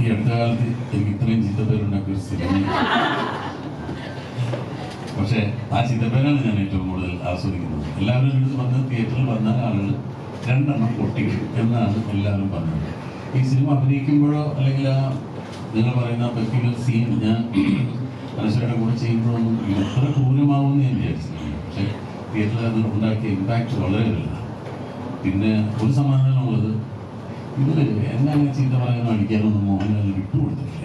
ഈ അടുത്ത കാലത്ത് എനിക്ക് ഇത്രയും ചീത്തപ്പേരുണ്ടാക്കിയ സിനിമ. പക്ഷേ ആ ചീത്തപ്പേരാണ് ഞാൻ ഏറ്റവും കൂടുതൽ ആസ്വദിക്കുന്നത്. എല്ലാവരും വന്ന് തിയേറ്ററിൽ വന്നാൽ ആളുകൾ രണ്ടെണ്ണം പൊട്ടി എന്നാണ് എല്ലാവരും പറഞ്ഞത്. ഈ സിനിമ അഭിനയിക്കുമ്പോഴോ അല്ലെങ്കിൽ ആ നിങ്ങൾ പറയുന്ന പെർട്ടിക്കുലർ സീൻ ഞാൻ മനുഷ്യരുടെ കൂടെ ചെയ്യുമ്പോഴൊന്നും എത്ര ക്രൂരമാവുമെന്ന് ഞാൻ വിചാരിച്ചിട്ടില്ല. പക്ഷേ തിയേറ്ററിൽ അത് ഉണ്ടാക്കിയ ഇമ്പാക്റ്റ് വളരെ വലുതാണ്. പിന്നെ ഒരു സമാധാനമുള്ളത് ഇതിൽ എന്നെ അങ്ങനെ ചീത്ത പറയാനോ അടിക്കാനൊന്നും മോഹൻലാൽ വിട്ടുകൊടുത്തിട്ടില്ല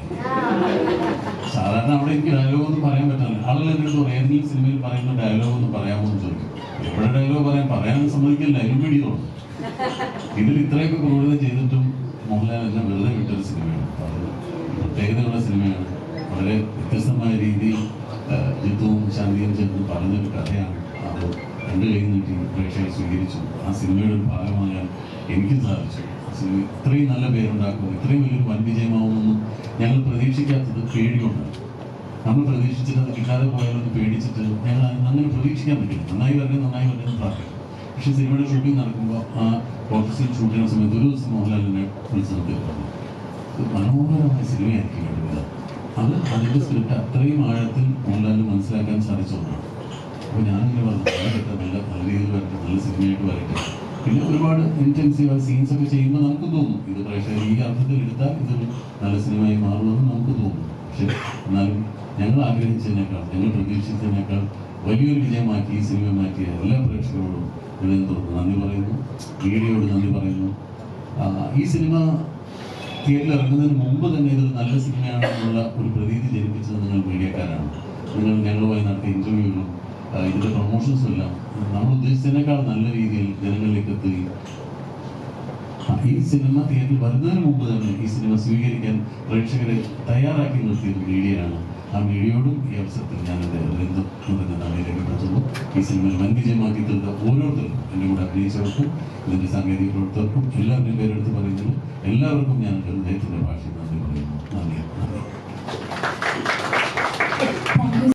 സാധാരണ അവിടെ എനിക്ക് ഡയലോഗ് ഒന്നും പറയാൻ പറ്റില്ല. ആളുകൾ എന്റെ അടുത്ത് ഏതെങ്കിലും സിനിമയിൽ പറയുന്ന ഡയലോഗ് ഒന്ന് പറയാമോ എന്ന് ചോദിക്കും. എവിടെ ഡയലോഗ് പറയാൻ? പറയാൻ സമ്മതിക്കില്ല. അതിനും പേടിയുള്ളൂ ഇതിൽ ഇത്രയൊക്കെ ക്രൂരത ചെയ്തിട്ടും മോഹൻലാൽ എന്നെ വെറുതെ വിട്ടൊരു സിനിമയാണ്. അത് പ്രത്യേകതയുള്ള സിനിമയാണ്. വളരെ വ്യത്യസ്തമായ രീതിയിൽ യുദ്ധവും ശാന്തിയും ചേർന്ന് പറഞ്ഞൊരു കഥയാണ്. അത് രണ്ട് കൈ നീട്ടി പ്രേക്ഷകർ സ്വീകരിച്ചു. ആ സിനിമയുടെ ഒരു ഭാഗമാകാൻ എനിക്കും സാധിച്ചു. ഇത്രയും നല്ല പേരുണ്ടാക്കും ഇത്രയും വലിയൊരു വൻ വിജയമാവുമെന്നും ഞങ്ങൾ പ്രതീക്ഷിക്കാത്തത് പേടികൊണ്ടാണ്. നമ്മൾ പ്രതീക്ഷിച്ചിട്ട് അത് കിട്ടാതെ പോയാലൊന്ന് പേടിച്ചിട്ട് ഞങ്ങൾ അങ്ങനെ പ്രതീക്ഷിക്കാൻ പറ്റില്ല. നന്നായി വരണേ നന്നായി വരണേ പ്രാർത്ഥിക്കും. പക്ഷെ സിനിമയുടെ ഷൂട്ടിംഗ് നടക്കുമ്പോൾ ആ ഓഫീസിൽ ഷൂട്ട് ചെയ്യുന്ന സമയത്ത് ഒരു ദിവസം മോഹൻലാലിനെ വിളിച്ച് നിർത്തി പറഞ്ഞു മനോഹരമായ സിനിമയായിരിക്കും വേണ്ടത് അത് അതിന്റെ സ്ക്രിപ്റ്റ് അത്രയും ആഴത്തിൽ മോഹൻലാലിന് മനസ്സിലാക്കാൻ സാധിച്ചതുകൊണ്ടാണ് അപ്പോൾ ഞാനിങ്ങനെ പറഞ്ഞു വരട്ടെ നല്ല നല്ല രീതിയിൽ വരട്ടെ നല്ല സിനിമയായിട്ട് വരട്ടെ പിന്നെ ഒരുപാട് ഇന്റൻസീവ് സീൻസ് ഒക്കെ ചെയ്യുമ്പോൾ നമുക്ക് തോന്നും ഇത് പ്രേക്ഷകർ ഈ അർത്ഥത്തിൽ എടുത്താൽ ഇതൊരു നല്ല സിനിമയായി മാറുമെന്ന് നമുക്ക് തോന്നും. പക്ഷെ എന്നാലും ഞങ്ങൾ ആഗ്രഹിച്ചതിനേക്കാൾ ഞങ്ങൾ പ്രതീക്ഷിച്ചതിനേക്കാൾ വലിയൊരു വിജയമാക്കി ഈ സിനിമ മാറ്റിയ എല്ലാ പ്രേക്ഷകരോടും ഹൃദയം തുറന്ന് നന്ദി പറയുന്നു. മീഡിയയോട് നന്ദി പറയുന്നു. ഈ സിനിമ തിയേറ്ററിൽ ഇറങ്ങുന്നതിന് മുമ്പ് തന്നെ ഇതൊരു നല്ല സിനിമയാണെന്നുള്ള ഒരു പ്രതീതി ജനിപ്പിച്ചത് നിങ്ങൾ മീഡിയക്കാരാണ്. നിങ്ങൾ ഞങ്ങളുമായി നടത്തിയ ഇന്റർവ്യൂകളും ഇതിന്റെ പ്രൊമോഷൻസ് എല്ലാം നമ്മൾ ഉദ്ദേശിച്ചതിനേക്കാൾ നല്ല രീതിയിൽ ജനങ്ങളിലേക്ക് എത്തുകയും ഈ സിനിമ തിയേറ്ററിൽ വരുന്നതിന് മുമ്പ് തന്നെ ഈ സിനിമ സ്വീകരിക്കാൻ പ്രേക്ഷകരെ തയ്യാറാക്കി നിർത്തിയത് മീഡിയയാണ്. ആ മീഡിയയോടും ഈ അവസരത്തിൽ ഞാൻ എന്ത് നന്ദി രേഖപ്പെടുത്തുന്നു. ഈ സിനിമ വൻ വിജയമാക്കി തീർത്ത ഓരോരുത്തർക്കും എന്റെ കൂടെ അഭിനയിച്ചവർക്കും ഇതിന്റെ സാങ്കേതിക പ്രവർത്തകർക്കും എല്ലാവരുടെയും പേരെടുത്ത് പറയുന്നത് എല്ലാവർക്കും ഞാൻ ഹൃദയത്തിന്റെ ഭാഷയിൽ നന്ദി പറയുന്നു.